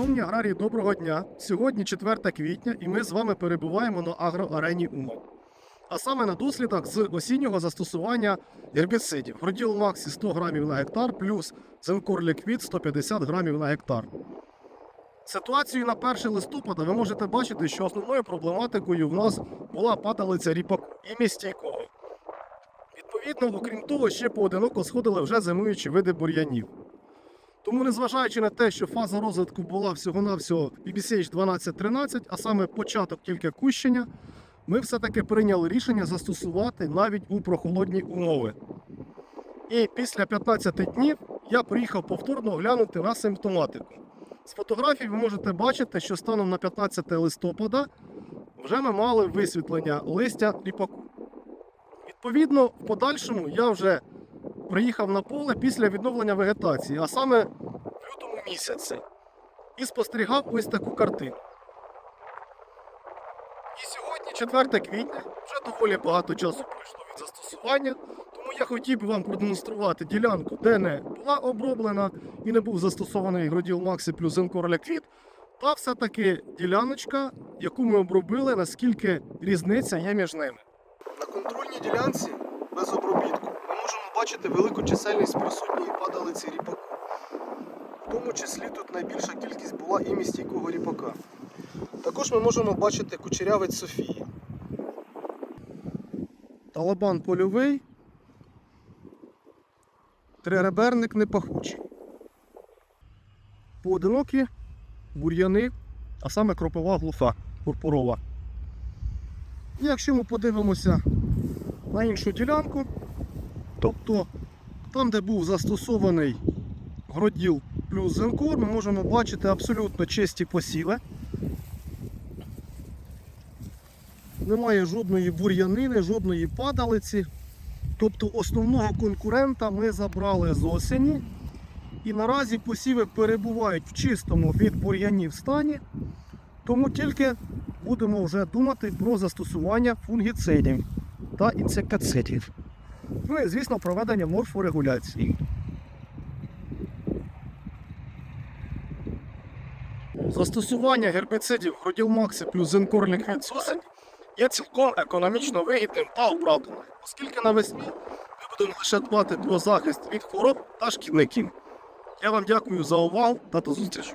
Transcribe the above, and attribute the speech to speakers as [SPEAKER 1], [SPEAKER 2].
[SPEAKER 1] Шановні аграрії, доброго дня! Сьогодні 4 квітня, і ми з вами перебуваємо на агроарені Умань. А саме на дослідах з осіннього застосування гербіцидів. Гроділ Максі 100 грамів на гектар плюс Зенкор Ліквід 150 грамів на гектар. Ситуацію на 1 листопада ви можете бачити, що основною проблематикою в нас була падалиця ріпаку і містійкого. Відповідно, окрім того, ще поодиноко сходили вже зимуючі види бур'янів. Тому, незважаючи на те, що фаза розвитку була всього-навсього PBCH 1213, а саме початок тільки кущення, ми все-таки прийняли рішення застосувати навіть у прохолодні умови. І після 15 днів я приїхав повторно оглянути на симптоматику. З фотографій ви можете бачити, що станом на 15 листопада вже ми мали висвітлення листя ріпаку. Відповідно, в подальшому я вже приїхав на поле після відновлення вегетації, а саме в лютому місяці, і спостерігав ось таку картину. І сьогодні, 4 квітня, вже доволі багато часу пройшло від застосування, тому я хотів би вам продемонструвати ділянку, де не була оброблена і не був застосований Гроділ Максі плюс Ліквід, та все-таки діляночка, яку ми обробили, наскільки різниця є між ними. На контрольній ділянці без обробітку ми бачити велику чисельність присутньої падалиці ріпаку. В тому числі тут найбільша кількість була і містійкого ріпака. Також ми можемо бачити кучерявець Софії. Талабан польовий. Триреберник непахучий. Поодинокі бур'яни, а саме кропова глуфа пурпурова. І якщо ми подивимося на іншу ділянку, тобто там, де був застосований гроділ плюс зенкор, ми можемо бачити абсолютно чисті посіви. Немає жодної бур'янини, жодної падалиці. Тобто основного конкурента ми забрали з осені. І наразі посіви перебувають в чистому від бур'янів стані, тому тільки будемо вже думати про застосування фунгіцидів та інсектицидів. Ну і, звісно, проведення морфорегуляції. Застосування гербіцидів Гроділмаксі плюс Зенкор Ліквід Сосень є цілком економічно вигідним та оправданим, оскільки навесні ми будемо лише дбати про захист від хвороб та шкідників. Я вам дякую за увагу та до зустрічі.